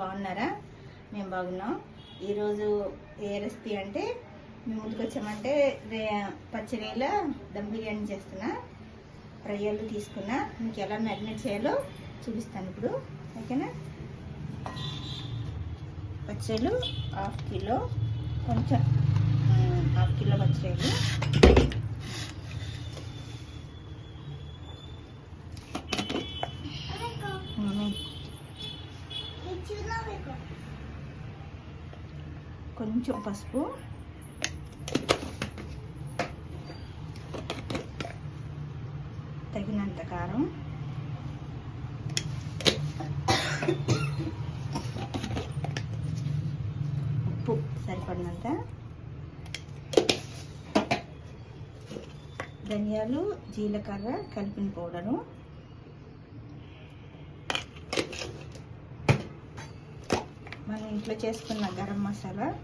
బాగున్నారా? మేము బాగున్నాం. ఈరోజు ఏ రెసిపీ అంటే మేము ముందుకు వచ్చామంటే రే పచ్చడిల దమ్ బిర్యానీ చేస్తున్నా. రొయ్యలు తీసుకున్నా. మీకు ఎలా మ్యారినేట్ చేయాలో చూపిస్తాను ఇప్పుడు. ఓకేనా? పచ్చళ్ళు హాఫ్ కిలో కొంచెం హాఫ్ కిలో పచ్చళ్ళు. కొంచెం పసుపు. తగినంత కారం. ఉప్పు సరిపడినంత. ధనియాలు జీలకర్ర కలిపిన పౌడరు. మనం ఇంట్లో చేసుకున్న గరం మసాలా.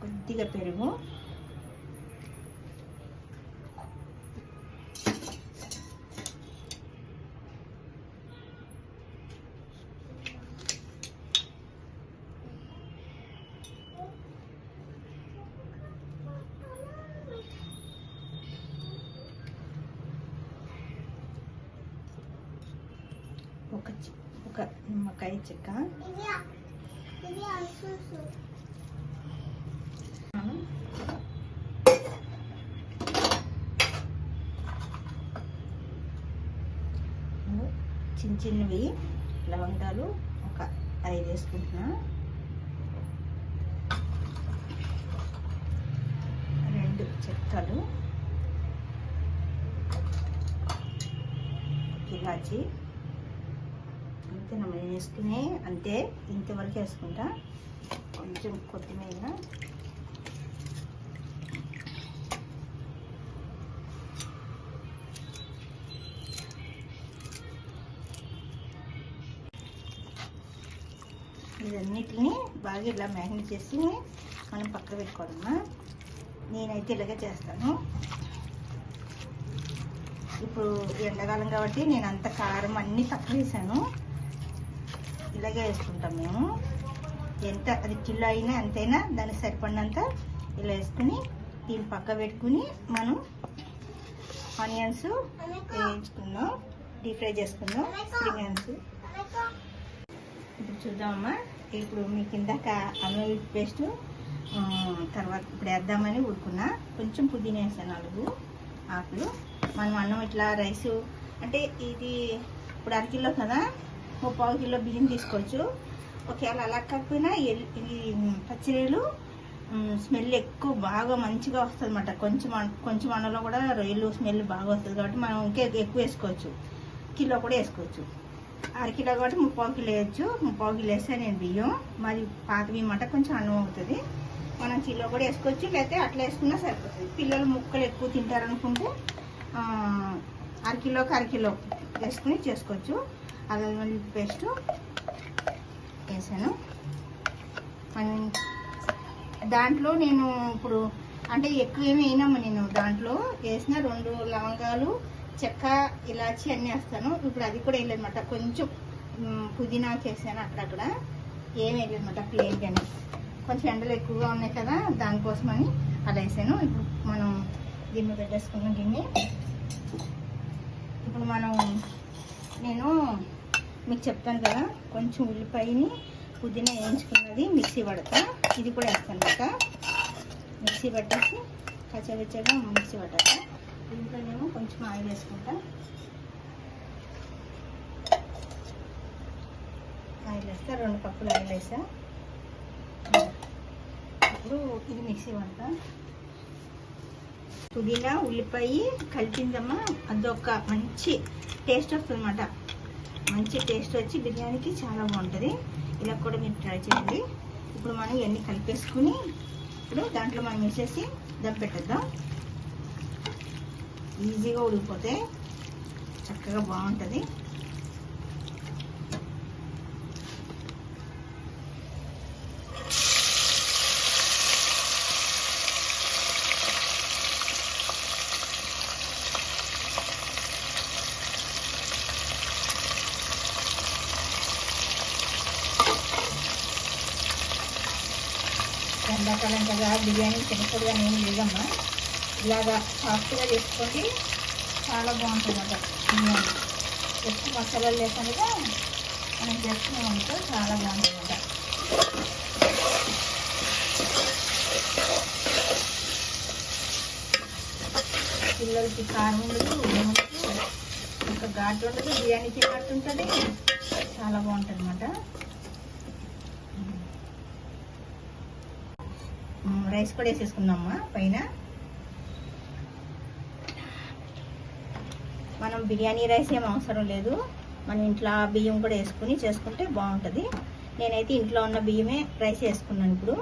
కొద్దిగా పెరుగు ఒక చి- ఒక నిమ్మకాయ చెక్క. చిన్న చిన్నవి లవంగాలు ఒక ఐదు వేసుకుంటున్నా. రెండు చెక్కలు. ఇలాచి. అంతే మనం వేసుకునే అంతే ఇంతవరకు వేసుకుంటా. కొంచెం కొత్తిమీర. ఇవన్నిటిని బాగా ఇలా మ్యాగ్నెట్ చేసి మనం పక్కన పెట్టుకోవడమ్మా నేనైతే ఇలాగే చేస్తాను. ఇప్పుడు ఎండాకాలం కాబట్టి నేను అంత కారం అన్నీ తక్కువ వేసాను. ఇలాగే వేసుకుంటాం మేము. ఎంత అది కిలో అయినా ఎంతైనా దానికి సరిపడినంత ఇలా వేసుకుని దీన్ని పక్క పెట్టుకుని మనం ఆనియన్స్ వేయించుకుందాం. డీప్ ఫ్రై చేసుకుందాం. Spring onions. ఇప్పుడు చూద్దామమ్మా. ఇప్పుడు మీకు ఇందాక అల్లం పేస్ట్ తర్వాత ఇప్పుడు వేద్దామని ఊరుకున్నా. కొంచెం పుదీనా వేసాను నాలుగు ఆకులు. మనం అన్నం ఇట్లా రైసు అంటే ఇది ఇప్పుడు అరకిలో కదా? ముప్పావు కిలో బియ్యం తీసుకోవచ్చు. ఒకవేళ అలా కాకపోయినా ఎల్- ఈ పచ్చిరీలు స్మెల్ ఎక్కువ బాగా మంచిగా వస్తుంది అన్నమాట కొంచెం కొంచెం అన్నంలో కూడా రొయ్యలు స్మెల్ బాగా వస్తుంది కాబట్టి మనం ఇంకా ఎక్కువ వేసుకోవచ్చు. కిలో కూడా వేసుకోవచ్చు. అరకిలో కాబట్టి ముప్పావు కిలో వేయచ్చు. ముప్పావు కిలో వేస్తే నేను బియ్యం మరి పాత బియ్యం అంటే కొంచెం అన్నం అవుతుంది. మనం కిలో కూడా వేసుకోవచ్చు లేకపోతే అట్లా వేసుకున్నా సరిపోతుంది. పిల్లలు ముక్కలు ఎక్కువ తింటారనుకుంటే అరకిలోకి అరకిలో వేసుకుని చేసుకోవచ్చు. అల్లం పేస్ట్ వేసాను. మనం దాంట్లో నేను ఇప్పుడు అంటే ఎక్కువ ఏమి వేయనమ్మా నేను. దాంట్లో వేసిన రెండు లవంగాలు చెక్క ఇలాచి అన్నీ వేస్తాను. ఇప్పుడు అది కూడా వేయలేదన్నమాట. కొంచెం పుదీనా చేశాను అక్కడక్కడ. ఏం వేయలేదన్నమాట ప్లేన్గానే కొంచెం ఎండలు ఎక్కువగా ఉన్నాయి కదా దానికోసమని అలా వేసాను. ఇప్పుడు మనం గిన్నె పెట్టేసుకున్నాం గిన్నె. ఇప్పుడు మనం నేను మీకు చెప్తాను కదా కొంచెం ఉల్లిపాయని పుదీనా వేయించుకున్నది మిక్సీ పడతా. ఇది కూడా వేస్తాను అనమాట మిక్సీ పట్టేసి కచ్చబెచ్చగా మిక్సీ పట్టాలి. దీంట్లోనేమో కొంచెం ఆయిల్ వేసుకుంటా. ఆయిల్ వేస్తా రెండు కప్పులు ఆయిల్ వేసా ఇప్పుడు ఇది మిక్సీ పడతా. పుదీనా ఉల్లిపాయ కలిపిందమ్మా. అదొక మంచి టేస్ట్ వస్తుంది మంచి టేస్ట్ వచ్చి బిర్యానీకి చాలా బాగుంటుంది. ఇలా కూడా మీరు ట్రై చేయండి. ఇప్పుడు మనం ఇవన్నీ కలిపేసుకుని ఇప్పుడు దాంట్లో మనం వేసేసి దమ్ పెట్టేద్దాం. ఈజీగా ఉడికిపోతే చక్కగా బాగుంటుంది ఎండాకాలం కదా బిర్యానీ తినకూడదు నేను లేదమ్మా. ఇలాగా సాఫ్ట్గా చేసుకోండి చాలా బాగుంటుంది బిర్యానీ. జస్ట్ మసాలాలు లేకుండా మనం చేసుకున్నాం అనుకో చాలా బాగుంటుంది పిల్లలకి కారం ఉండదు ఒక ఘాటు ఉండదు బిర్యానీ తిన్నట్టు ఉంటుంది. చాలా బాగుంటుంది అనమాట రైస్ కూడా వేసేసుకుందామా? పైన? మనం బిర్యానీ రైస్ ఏం అవసరం లేదు. మనం ఇంట్లో ఆ బియ్యం కూడా వేసుకుని చేసుకుంటే బాగుంటుంది. నేనైతే ఇంట్లో ఉన్న బియ్యమే రైస్ వేసుకున్నాను ఇప్పుడు.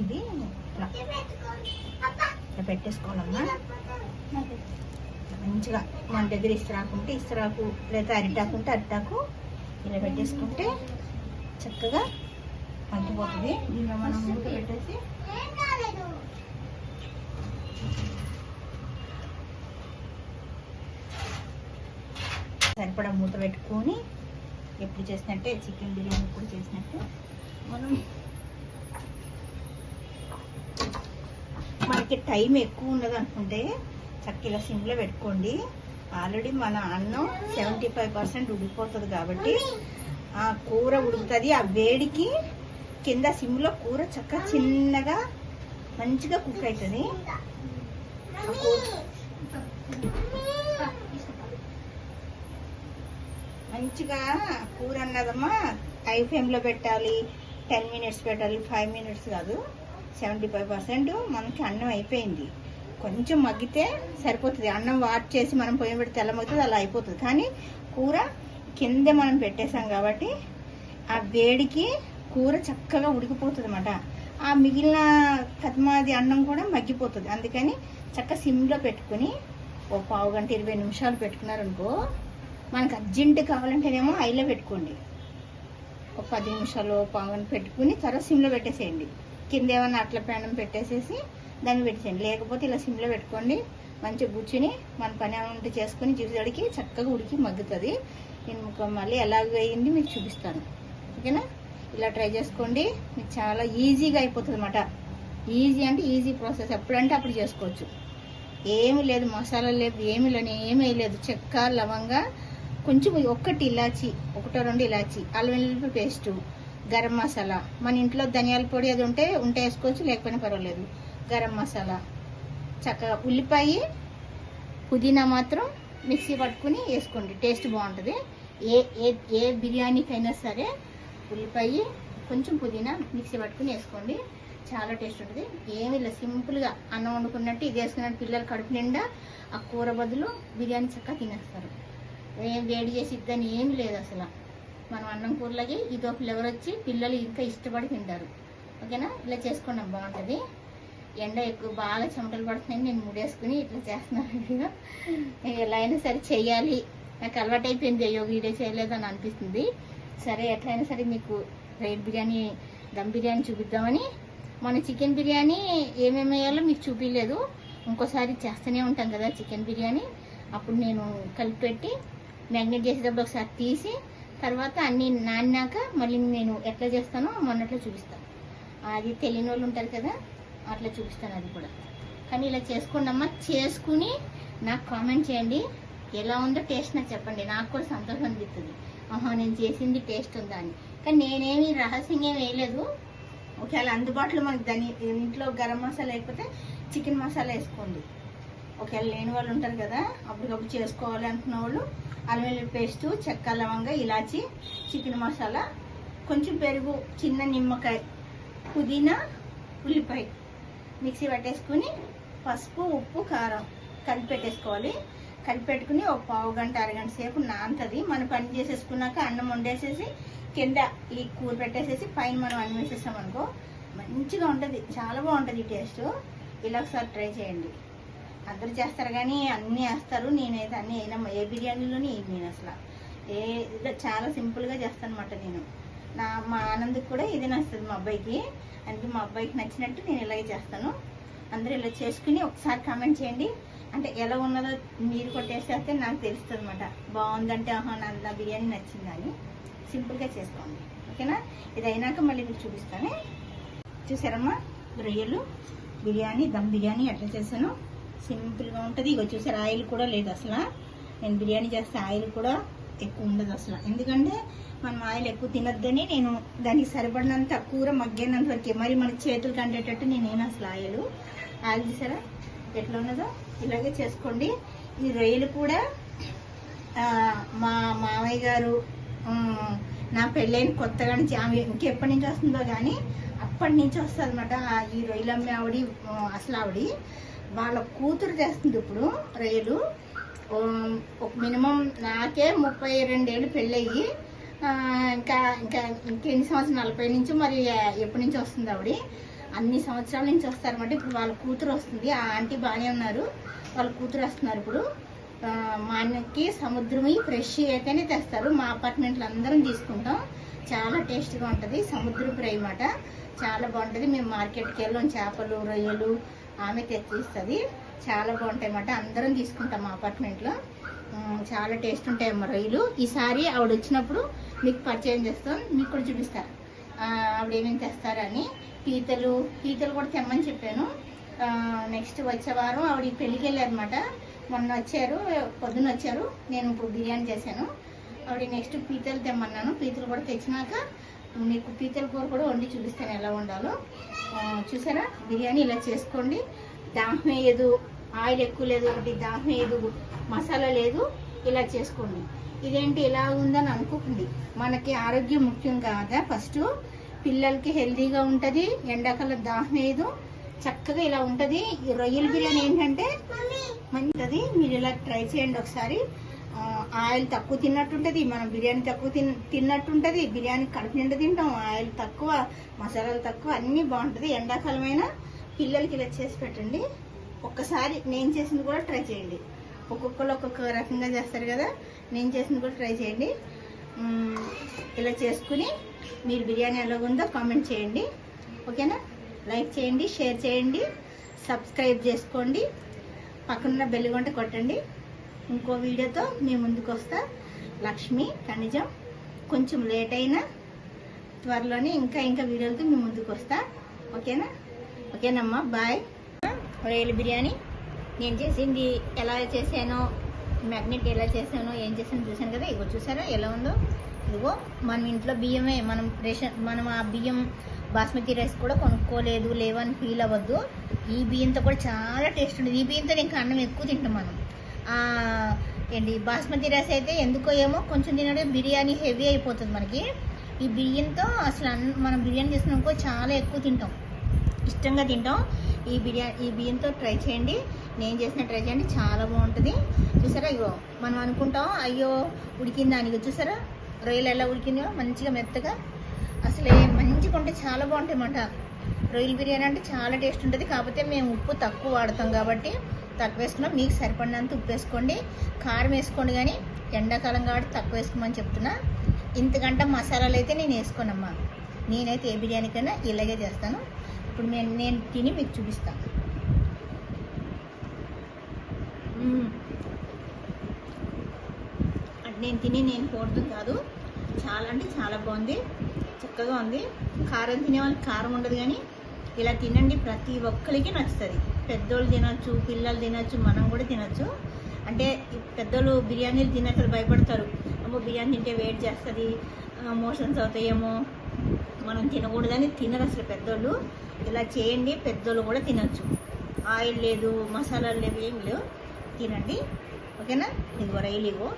ఇది పెట్టేసుకోవాలమ్మా. మంచిగా మన దగ్గర ఇస్తరాకు ఉంటే ఇస్తరాకు లేదా అరిటాకు ఉంటే అరిటాకు ఇలా పెట్టేసుకుంటే చక్కగా మగ్గిపోతుంది దీనిలో మనం మూత పెట్టేసి సరిపడా మూత పెట్టుకొని ఎప్పుడు చేసినట్టే చికెన్ బిర్యానీ కూడా చేసినట్టే. మనం మనకి టైం ఎక్కువ ఉన్నది అనుకుంటే చక్కగా సిమ్లో పెట్టుకోండి. ఆల్రెడీ మన అన్నం సెవెంటీ ఫైవ్ పర్సెంట్ ఉడికిపోతుంది కాబట్టి ఆ కూర ఉడుకుతుంది. ఆ వేడికి కింద సిమ్లో కూర చక్కగా చిన్నగా మంచిగా కుక్ అవుతుంది మంచిగా కూర అన్నదమ్మా హై ఫ్లేమ్లో పెట్టాలి. టెన్ మినిట్స్ పెట్టాలి. ఫైవ్ మినిట్స్ కాదు. సెవెంటీ ఫైవ్ పర్సెంట్ మనకి అన్నం అయిపోయింది. కొంచెం మగ్గితే సరిపోతుంది. అన్నం వాట్ చేసి మనం పొయ్యి పెడితే ఎలా అలా అయిపోతుంది. కానీ కూర కింద మనం పెట్టేసాం కాబట్టి ఆ వేడికి కూర చక్కగా ఉడికిపోతుంది అన్నమాట ఆ మిగిలిన కత్మాది అన్నం కూడా మగ్గిపోతుంది. అందుకని చక్క సిమ్లో పెట్టుకుని ఓ పావు గంట ఇరవై నిమిషాలు పెట్టుకున్నారనుకో మనకు అర్జెంట్ కావాలంటేనేమో హైలో పెట్టుకోండి. ఒక పది నిమిషాలు పావు గంట పెట్టుకుని తర్వాత సిమ్లో పెట్టేసేయండి. కింద ఏమన్నా అట్ల పేనం పెట్టేసేసి దాన్ని పెట్టేసేయండి లేకపోతే ఇలా సిమ్లో పెట్టుకోండి. మంచిగా కూర్చుని మన పని ఏమైనా ఉంటే చేసుకుని జీవితాడికి చక్కగా ఉడికి మగ్గుతుంది. నేను మళ్ళీ ఎలాగ అయ్యింది మీకు చూపిస్తాను. ఓకేనా? ఇలా ట్రై చేసుకోండి. మీకు చాలా ఈజీగా అయిపోతుంది అనమాట ఈజీ అంటే ఈజీ ప్రాసెస్. ఎప్పుడంటే అప్పుడు చేసుకోవచ్చు. ఏమి లేదు. మసాలా లేదు. ఏమి లేని ఏమీ వేయలేదు చెక్క లవంగా కొంచెం ఒక్కటి ఇలాచి ఒకటో రెండు ఇలాచి అల్లం వెల్లుల్లి పేస్టు గరం మసాలా. మన ఇంట్లో ధనియాల పొడి అది ఉంటే ఉంటే వేసుకోవచ్చు లేకపోయినా పర్వాలేదు. గరం మసాలా. చక్కగా ఉల్లిపాయ పుదీనా మాత్రం మిక్సీ పట్టుకుని వేసుకోండి. టేస్ట్ బాగుంటుంది. ఏ ఏ ఏ బిర్యానీకైనా సరే ఉల్లిపాయ కొంచెం పుదీనా మిక్సీ పట్టుకుని వేసుకోండి. చాలా టేస్ట్ ఉంటుంది. ఏమి లేదు. సింపుల్గా అన్నం వండుకున్నట్టు ఇది వేసుకున్నట్టు పిల్లలు కడుపు నిండా ఆ కూర బదులు బిర్యానీ చక్కగా తినేస్తారు. ఏం వేడి చేసి ఇద్దని ఏమి లేదు అసలు. మనం అన్నం కూరలకి ఇదో ఫ్లేవర్ వచ్చి పిల్లలు ఇంకా ఇష్టపడి తింటారు. ఓకేనా? ఇలా చేసుకున్నాం బాగుంటుంది. ఎండ ఎక్కువ బాగా చెమటలు పడుతున్నాయి నేను ముడేసుకుని ఇట్లా చేస్తున్నాను ఎలా అయినా సరే చేయాలి నాకు అలవాటు అయిపోయింది అయ్యో వీడియో చేయలేదని అనిపిస్తుంది. సరే ఎట్లయినా సరే మీకు రైట్ బిర్యానీ దమ్ బిర్యానీ చూపిద్దామని. మన చికెన్ బిర్యానీ ఏమేమి వేయాలో మీకు చూపించలేదు ఇంకోసారి చేస్తూనే ఉంటాం కదా చికెన్ బిర్యానీ. అప్పుడు నేను కలిపి పెట్టి మ్యాగ్నేట్ చేసేటప్పుడు ఒకసారి తీసి తర్వాత అన్నీ నాన్నాక మళ్ళీ నేను ఎట్లా చేస్తానో మొన్నట్లో చూపిస్తాను అది తెలియని వాళ్ళు ఉంటారు కదా అట్లా చూపిస్తాను అది కూడా. కానీ ఇలా చేసుకోండి అమ్మా చేసుకుని నాకు కామెంట్ చేయండి. ఎలా ఉందో టేస్ట్ నాకు చెప్పండి. నాకు కూడా సంతోషం అనిపిస్తుంది. ఆహా నేను చేసింది టేస్ట్ ఉందా అని. కానీ నేనేమి రహస్యంగా వేయలేదు. ఒకవేళ అందుబాటులో మనకి దాని ఇంట్లో గరం మసాలా లేకపోతే చికెన్ మసాలా వేసుకోండి. ఒకవేళ లేని వాళ్ళు ఉంటారు కదా అప్పటికప్పుడు చేసుకోవాలి అనుకున్న వాళ్ళు అల్లం వెల్లుల్లి పేస్ట్ చెక్క లవంగ ఇలాచి చికెన్ మసాలా కొంచెం పెరుగు చిన్న నిమ్మకాయ పుదీనా ఉల్లిపాయ మిక్సీ పట్టేసుకుని పసుపు ఉప్పు కారం కలిపి పెట్టేసుకోవాలి. కలిపి పెట్టుకుని ఒక పావు గంట అరగంట సేపు నాంతది. మనం పని చేసేసుకున్నాక అన్నం వండేసేసి కింద ఈ కూర పెట్టేసేసి పైన మనం అన్నం వేసేసాం అనుకో మంచిగా ఉంటుంది. చాలా బాగుంటుంది ఈ టేస్ట్. ఇలా ఒకసారి ట్రై చేయండి. అందరు చేస్తారు కానీ అన్నీ వేస్తారు. నేనైతే అన్నీ అయినా ఏ బిర్యానీలోనే ఏం నేను అసలు. ఏ చాలా సింపుల్గా చేస్తాను అనమాట నేను. నా మా ఆనంద్కి కూడా ఇది నచ్చుతుంది మా అబ్బాయికి. అందుకే మా అబ్బాయికి నచ్చినట్టు నేను ఇలాగే చేస్తాను. అందరూ ఇలా చేసుకుని ఒకసారి కామెంట్ చేయండి. అంటే ఎలా ఉన్నదో మీరు కొట్టేసేస్తే నాకు తెలుస్తుంది అనమాట బాగుందంటే ఆహా నా నా బిర్యానీ నచ్చిందని సింపుల్గా చేసుకోండి. ఓకేనా? ఇది అయినాక మళ్ళీ మీకు చూపిస్తాను. చూసారమ్మా? రొయ్యలు బిర్యానీ దమ్ బిర్యానీ ఎట్లా చేశాను. సింపుల్గా ఉంటుంది. ఇక చూసారు ఆయిల్ కూడా లేదు అసలు. నేను బిర్యానీ చేస్తే ఆయిల్ కూడా ఎక్కువ ఉండదు అసలు. ఎందుకంటే మనం ఆయిల్ ఎక్కువ తినొద్దని నేను దానికి సరిపడినంత కూర మగ్గినంత వరకు. మరి మన చేతులు కండేటట్టు నేనేం అసలు ఆయిల్? ఆయిల్ చూసారా ఎట్లా ఉన్నదో ఇలాగే చేసుకోండి. ఈ రొయ్యలు కూడా మా మామయ్య గారు నా పెళ్ళైన కొత్తగా నుంచి ఆమె ఇంకెప్పటి నుంచి వస్తుందో కానీ అప్పటి నుంచి వస్తుంది అనమాట ఈ రొయ్యలమ్మ ఆవిడ అసలు ఆవిడ వాళ్ళ కూతురు చేస్తుంది ఇప్పుడు రొయ్యలు ఒక మినిమం నాకే ముప్పై రెండేళ్ళు పెళ్ళయ్యి. ఇంకా ఇంకా ఇంకెన్ని సంవత్సరాలు? నలభై నుంచి మరి ఎప్పటి నుంచి వస్తుంది ఆవిడ? అన్ని సంవత్సరాల నుంచి వస్తారన్నమాట ఇప్పుడు వాళ్ళ కూతురు వస్తుంది. ఆ ఆంటీ బాగానే ఉన్నారు. వాళ్ళ కూతురు వస్తున్నారు ఇప్పుడు. మా అన్నకి సముద్రమి ఫ్రెష్ అయితేనే తెస్తారు. మా అపార్ట్మెంట్లో అందరం తీసుకుంటాం. చాలా టేస్ట్గా ఉంటుంది. సముద్రపు ఫ్రై అన్నమాట చాలా బాగుంటుంది. మేము మార్కెట్కి వెళ్ళాం. చేపలు రొయ్యలు ఆమె తెచ్చిస్తుంది చాలా బాగుంటాయి అన్నమాట అందరం తీసుకుంటాం మా అపార్ట్మెంట్లో. చాలా టేస్ట్ ఉంటాయి అమ్మ రొయ్యలు. ఈసారి ఆవిడ వచ్చినప్పుడు మీకు పరిచయం చేస్తాం. మీకు కూడా చూపిస్తారు ఆవిడ ఏమేమి తెస్తారని పీతలు పీతలు కూడా తెమ్మని చెప్పాను. నెక్స్ట్ వచ్చే వారం ఆవిడ పెళ్ళికి వెళ్ళారనమాట మొన్న వచ్చారు పొద్దున్న వచ్చారు. నేను ఇప్పుడు బిర్యానీ చేశాను. ఆవిడ నెక్స్ట్ పీతలు తెమ్మన్నాను. పీతలు కూడా తెచ్చినాక మీకు పీతల కూర కూడా వండి చూపిస్తాను ఎలా ఉండాలో చూసారా? బిర్యానీ ఇలా చేసుకోండి. దాహం వేయదు ఆయిల్ ఎక్కువ లేదు ఒకటి దాహం వేయదు మసాలా లేదు. ఇలా చేసుకోండి. ఇదేంటి ఇలా ఉందని అనుకోకండి. మనకి ఆరోగ్యం ముఖ్యం కాదా? ఫస్ట్ పిల్లలకి హెల్తీగా ఉంటుంది ఎండాకాలం దాహం వేయదు. చక్కగా ఇలా ఉంటుంది. ఈ రొయ్యల బిర్యానీ ఏంటంటే మంచిది మీరు ఇలా ట్రై చేయండి ఒకసారి. ఆయిల్ తక్కువ తిన్నట్టుంటది మనం బిర్యానీ తక్కువ తిన్ తిన్నట్టుంటది బిర్యానీ కడుపు నిండా తింటాం. ఆయిల్ తక్కువ మసాలాలు తక్కువ అన్నీ బాగుంటుంది. ఎండాకాలమైన పిల్లలకి ఇలా చేసి పెట్టండి. ఒక్కసారి నేను చేసింది కూడా ట్రై చేయండి. ఒక్కొక్కరు ఒక్కొక్క రకంగా చేస్తారు కదా నేను చేసింది కూడా ట్రై చేయండి. ఇలా చేసుకుని మీరు బిర్యానీ ఎలాగుందో కామెంట్ చేయండి. ఓకేనా? లైక్ చేయండి షేర్ చేయండి సబ్స్క్రైబ్ చేసుకోండి. పక్కనున్న బెల్ గంట కొట్టండి. ఇంకో వీడియోతో మీ ముందుకు వస్తా. లక్ష్మి ఖనిజం. కొంచెం లేట్ అయినా త్వరలోనే ఇంకా ఇంకా వీడియోలతో మీ ముందుకు వస్తా. ఓకేనా? ఓకేనమ్మా బాయ్ రొయ్యల బిర్యానీ. నేను చేసింది ఎలా చేశానో మ్యాగ్నెట్ ఎలా చేశానో ఏం చేశానో చూశాను కదా? ఇగో చూసారా ఎలా ఉందో? ఇదిగో మనం ఇంట్లో బియ్యమే మనం రేషన్ మనం ఆ బియ్యం బాస్మతి రైస్ కూడా కొనుక్కోలేదు లేవని ఫీల్ అవ్వద్దు. ఈ బియ్యంతో కూడా చాలా టేస్ట్ ఉంటుంది ఈ బియ్యంతో ఇంకా అన్నం ఎక్కువ తింటాం మనం. ఏంటి బాస్మతి రైస్ అయితే ఎందుకో ఏమో కొంచెం తినడే బిర్యానీ హెవీ అయిపోతుంది మనకి. ఈ బియ్యంతో అసలు అన్న మనం బిర్యానీ చేసినాకో చాలా ఎక్కువ తింటాం. ఇష్టంగా తింటాం. ఈ బిర్యానీ ఈ బియ్యంతో ట్రై చేయండి. నేను చేసిన ట్రై చేయండి చాలా బాగుంటుంది. చూసారా ఇగో మనం అనుకుంటాం అయ్యో ఉడికిందా అని చూసారా? రొయ్యలు ఎలా ఉడికిందో? మంచిగా మెత్తగా. అసలే మంచిగా ఉంటే చాలా బాగుంటాయి అన్నమాట రొయ్యల బిర్యానీ అంటే చాలా టేస్ట్ ఉంటుంది. కాకపోతే మేము ఉప్పు తక్కువ వాడతాం కాబట్టి తక్కువ వేసుకున్నాం మీకు సరిపడినంత ఉప్పు వేసుకోండి కారం వేసుకోండి కానీ ఎండాకాలం కాబట్టి తక్కువ వేసుకోమని చెప్తున్నా. ఇంతకంటే మసాలాలు అయితే నేను వేసుకోనమ్మా. నేనైతే ఏ బిర్యానీకైనా ఇలాగే చేస్తాను. ఇప్పుడు నేను నేను తిని మీకు చూపిస్తాను అంటే నేను తిని నేను కోరుతుంది కాదు. చాలా అంటే చాలా బాగుంది. చక్కగా ఉంది. కారం తినే వాళ్ళకి కారం ఉండదు కానీ ఇలా తినండి ప్రతి ఒక్కరికి నచ్చుతుంది. పెద్దోళ్ళు తినొచ్చు పిల్లలు తినొచ్చు మనం కూడా తినొచ్చు. అంటే పెద్దోళ్ళు బిర్యానీలు తినక భయపడతారు. అమ్మో బిర్యానీ తింటే వెయిట్ చేస్తుంది మోషన్స్ అవుతాయేమో. మనం తినకూడదని తినరు అసలు పెద్దోళ్ళు. ఇలా చేయండి పెద్దోళ్ళు కూడా తినచ్చు. ఆయిల్ లేదు మసాలాలు లేవు ఏం లేవు. తినండి. ఓకేనా? ఇదిగో రైలు ఇగో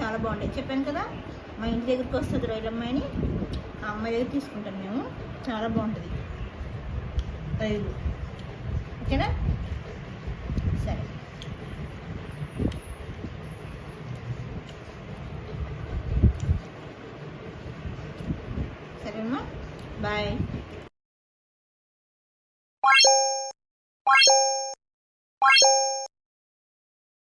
చాలా బాగుంటాయి. చెప్పాను కదా మా ఇంటి దగ్గరికి వస్తుంది రైలు అమ్మాయిని ఆ అమ్మాయి దగ్గర తీసుకుంటాం మేము. చాలా బాగుంటుంది. రైలు. ఓకేనా